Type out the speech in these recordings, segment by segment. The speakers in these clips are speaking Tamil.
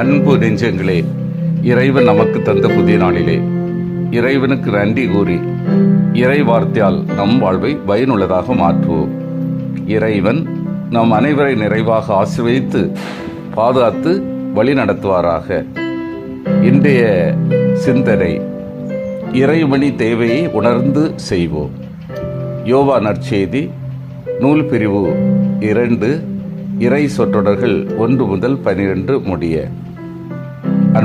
அன்பு நெஞ்சங்களே இறைவன் நமக்கு தந்த புதிய நாளிலே. இறைவனுக்கு நன்றி கூறி இறை வார்த்தையால் நம் வாழ்வை பயனுள்ளதாக மாற்றுவோம். இறைவன் நம் அனைவரை நிறைவாக ஆசிர்வதித்து பாதுகாத்து வழி நடத்துவாராக. இன்றைய சிந்தனை இறைமணி தேவையை உணர்ந்து செய்வோம். யோவா நற்செய்தி நூல் பிரிவு இரண்டு இறை சொற்றொடர்கள் ஒன்று முதல் பனிரெண்டு முடிய.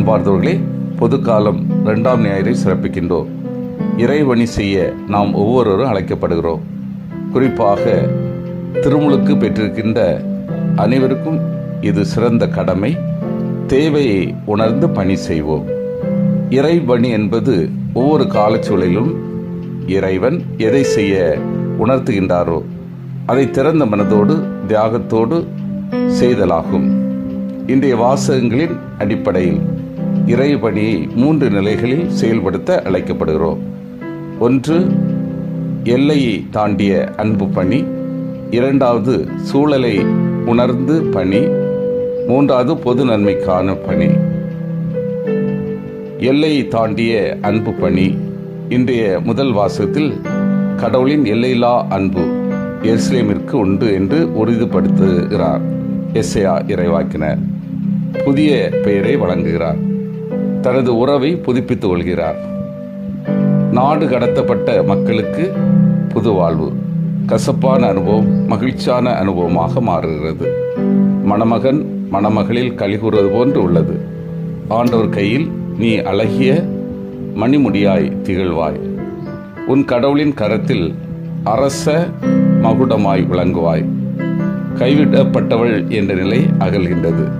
அன்பார்ந்தவர்களே பொதுக்காலம் இரண்டாம் ஞாயிறை சிறப்பிக்கின்றோம். இறைவணி செய்ய நாம் ஒவ்வொருவரும் அழைக்கப்படுகிறோம். குறிப்பாக திருமுழுக்கு பெற்றிருக்கின்ற அனைவருக்கும் இது சிறந்த கடமை. தேவையை உணர்ந்து பணி செய்வோம். இறைவணி என்பது ஒவ்வொரு காலச்சூழலிலும் இறைவன் எதை செய்ய உணர்த்துகின்றாரோ அதை திறந்த மனதோடு தியாகத்தோடு செய்தலாகும். இன்றைய வாசகங்களின் அடிப்படையில் இறைபணியை மூன்று நிலைகளில் செயல்படுத்த அழைக்கப்படுகிறோம். ஒன்று எல்லையை தாண்டிய அன்பு பணி. இரண்டாவது சூழலை உணர்ந்து பணி. மூன்றாவது பொது நன்மைக்கான பணி. எல்லையை தாண்டிய அன்பு பணி. இன்றைய முதல் வாசகத்தில் கடவுளின் எல்லையில்லா அன்பு எருசலேமிற்கு உண்டு என்று உறுதிப்படுத்துகிறார் எஸ்ஐயா இறைவாக்கினர். புதிய பெயரை வழங்குகிறார். தனது உறவை புதுப்பித்துக் கொள்கிறார். நாடு கடத்தப்பட்ட மக்களுக்கு புது வாழ்வு. கசப்பான அனுபவம் மகிழ்ச்சியான அனுபவமாக மாறுகிறது. மணமகன் மணமகளில் கலிகூறுவது போன்று உள்ளது. ஆண்டவர் கையில் நீ அழகிய மணிமுடியாய் திகழ்வாய். உன் கடவுளின் கரத்தில் அரச மகுடமாய் விளங்குவாய். கைவிடப்பட்டவள் என்ற நிலை அகல்கின்றது.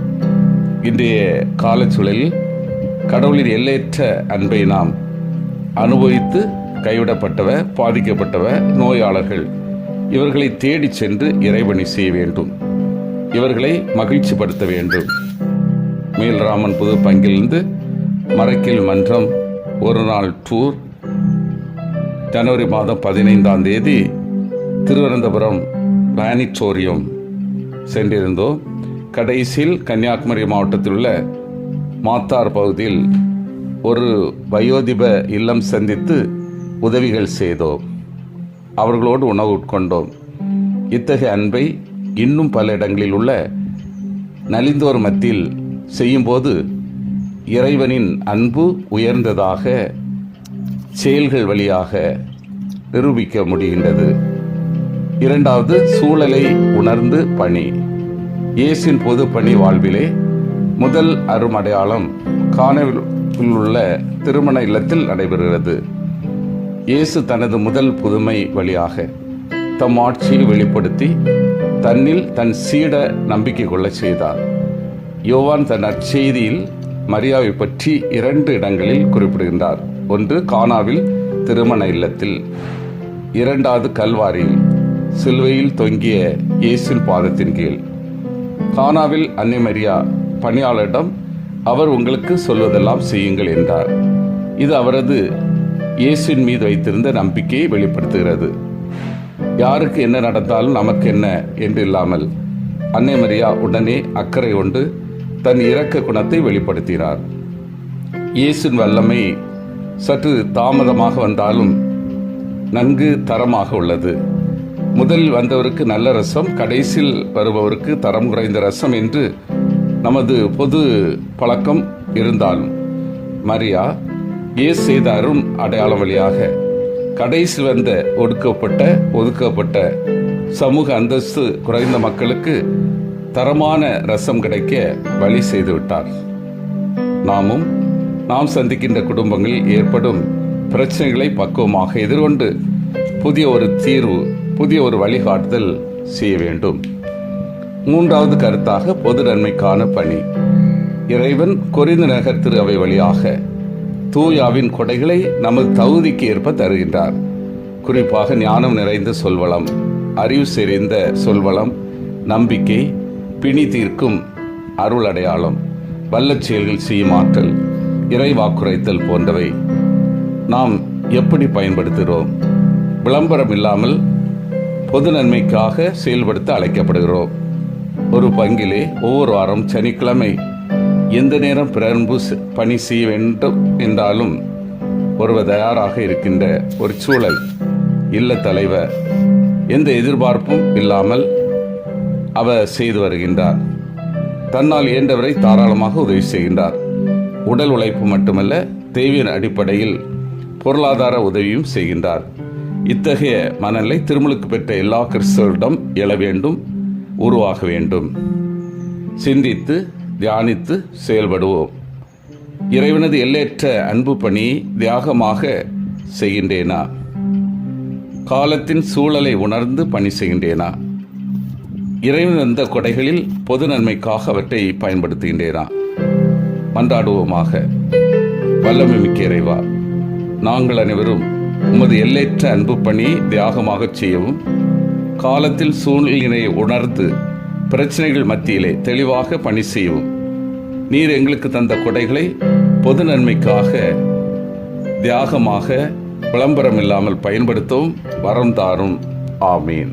இன்றைய காலச்சூழலில் கடவுளின் எல்லையற்ற அன்பை நாம் அனுபவித்து கைவிடப்பட்டவ பாதிக்கப்பட்டவ நோயாளர்கள். இவர்களை தேடிச் சென்று இறைவணி செய்ய வேண்டும். இவர்களை மகிழ்ச்சிப்படுத்த வேண்டும். மேல்ராமன் புது பங்கிலிருந்து மரக்கில் மன்றம் ஒரு நாள் டூர். ஜனவரி மாதம் பதினைந்தாம் தேதி திருவனந்தபுரம் பிளானிட்டோரியம் சென்றிருந்தோம். கடைசியில் கன்னியாகுமரி மாவட்டத்தில் உள்ள மாத்தார் பகுதியில் ஒரு வயோதிப இல்லம் சந்தித்து உதவிகள் செய்தோம். அவர்களோடு உணவு உட்கொண்டோம். இத்தகைய அன்பை இன்னும் பல இடங்களில் உள்ள நலிந்தோர் மத்தியில் செய்யும்போது இறைவனின் அன்பு உயர்ந்ததாக செயல்கள் வழியாக நிரூபிக்க முடிகின்றது. இரண்டாவது சூழலை உணர்ந்து பணி. இயேசின் பொது பணி வாழ்விலே முதல் அருமடையாளம் காணவில் உள்ள திருமண இல்லத்தில் நடைபெறுகிறது. இயேசு தனது முதல் புதுமை வழியாக தம் ஆட்சியை வெளிப்படுத்தி தன்னில் தன் சீட நம்பிக்கை கொள்ளச் செய்தார். யோவான் தன் அச்செய்தியில் மரியாவை பற்றி இரண்டு இடங்களில் குறிப்பிடுகின்றார். ஒன்று கானாவில் திருமண இல்லத்தில். இரண்டாவது கல்வாரியில். சிலுவையில் தொங்கிய இயேசின் பாதத்தின் கீழ். கானாவில் அன்னை மரியா பணியாளரிடம் அவர் உங்களுக்கு சொல்வதெல்லாம் செய்யுங்கள் என்றார். இது அவரது இயேசுவின் மீது வைத்திருந்த நம்பிக்கையை வெளிப்படுத்துகிறது. யாருக்கு என்ன நடந்தாலும் நமக்கு என்ன என்று இல்லாமல் அன்னை மரியா உடனே அக்கறை கொண்டு தன் இரக்க குணத்தை வெளிப்படுத்தினார். இயேசுவின் வல்லமை சற்று தாமதமாக வந்தாலும் நன்கு தரமாக உள்ளது. முதலில் வந்தவருக்கு நல்ல ரசம் கடைசியில் வருபவருக்கு தரம் குறைந்த ரசம் என்று நமது பொது பழக்கம் இருந்தாலும் மரியா இயேசு செய்த அருண் அடையாளம் வழியாக கடைசி வந்த ஒடுக்கப்பட்ட ஒதுக்கப்பட்ட சமூக அந்தஸ்து குறைந்த மக்களுக்கு தரமான ரசம் கிடைக்க வழி செய்து விட்டார். நாமும் நாம் சந்திக்கின்ற குடும்பங்களில் ஏற்படும் பிரச்சனைகளை பக்குவமாக எதிர்கொண்டு புதிய ஒரு தீர்வு புதிய ஒரு வழிகாட்டுதல் செய்ய வேண்டும். மூன்றாவது கருத்தாக பொது நன்மைக்கான பணி. இறைவன் கொரிந்து நகர் திரு அவை வழியாக தூயாவின் கொடைகளை நமது தகுதிக்கு ஏற்ப தருகின்றார். குறிப்பாக ஞானம் நிறைந்த சொல்வளம் அறிவு செறிந்த சொல்வளம் நம்பிக்கை பிணி தீர்க்கும் அருள் அடையாளம் வல்லச் செயல்கள் செய்யும் ஆற்றல் இறைவாக்குரைத்தல் போன்றவை நாம் எப்படி பயன்படுத்துகிறோம்? விளம்பரம் இல்லாமல் பொது நன்மைக்காக செயல்படுத்த அழைக்கப்படுகிறோம். ஒரு பங்கிலே ஒவ்வொரு வாரம் சனிக்கிழமை எந்த நேரம் பிறன்பு பணி செய்ய வேண்டும் என்றாலும் ஒருவர் தயாராக இருக்கின்ற ஒரு சூழல். இல்ல தலைவர் எந்த எதிர்பார்ப்பும் இல்லாமல் அவர் செய்து வருகின்றார். தன்னால் இயன்றவரை தாராளமாக உதவி செய்கின்றார். உடல் உழைப்பு மட்டுமல்ல தேவையின் அடிப்படையில் பொருளாதார உதவியும் செய்கின்றார். இத்தகைய மனநிலை திருமலுக்கு பெற்ற எல்லா கிறிஸ்தவரிடம் எழ வேண்டும். உருவாக வேண்டும். சிந்தித்து தியானித்து செயல்படுவோம். இறைவனது எல்லையற்ற அன்பு பணி தியாகமாக செய்கின்றேனா? காலத்தின் சூழலை உணர்ந்து பணி செய்கின்றேனா? இறைவன் அந்த கொடைகளில் பொது நன்மைக்காக அவற்றை பயன்படுத்துகின்றேனா? மன்றாடுவோமாக. வல்லமை மிக்க இறைவா நாங்கள் அனைவரும் உமது எல்லையற்ற அன்பு பணி தியாகமாகச் செய்யவும் காலத்தில் சூழ்நிலையை உணர்ந்து பிரச்சனைகள் மத்தியிலே தெளிவாக பணி செய்வோம் நீர் எங்களுக்கு தந்த கொடைகளை பொது நன்மைக்காக தியாகமாக விளம்பரம் இல்லாமல் பயன்படுத்தவும் வரம் தாரும். ஆமீன்.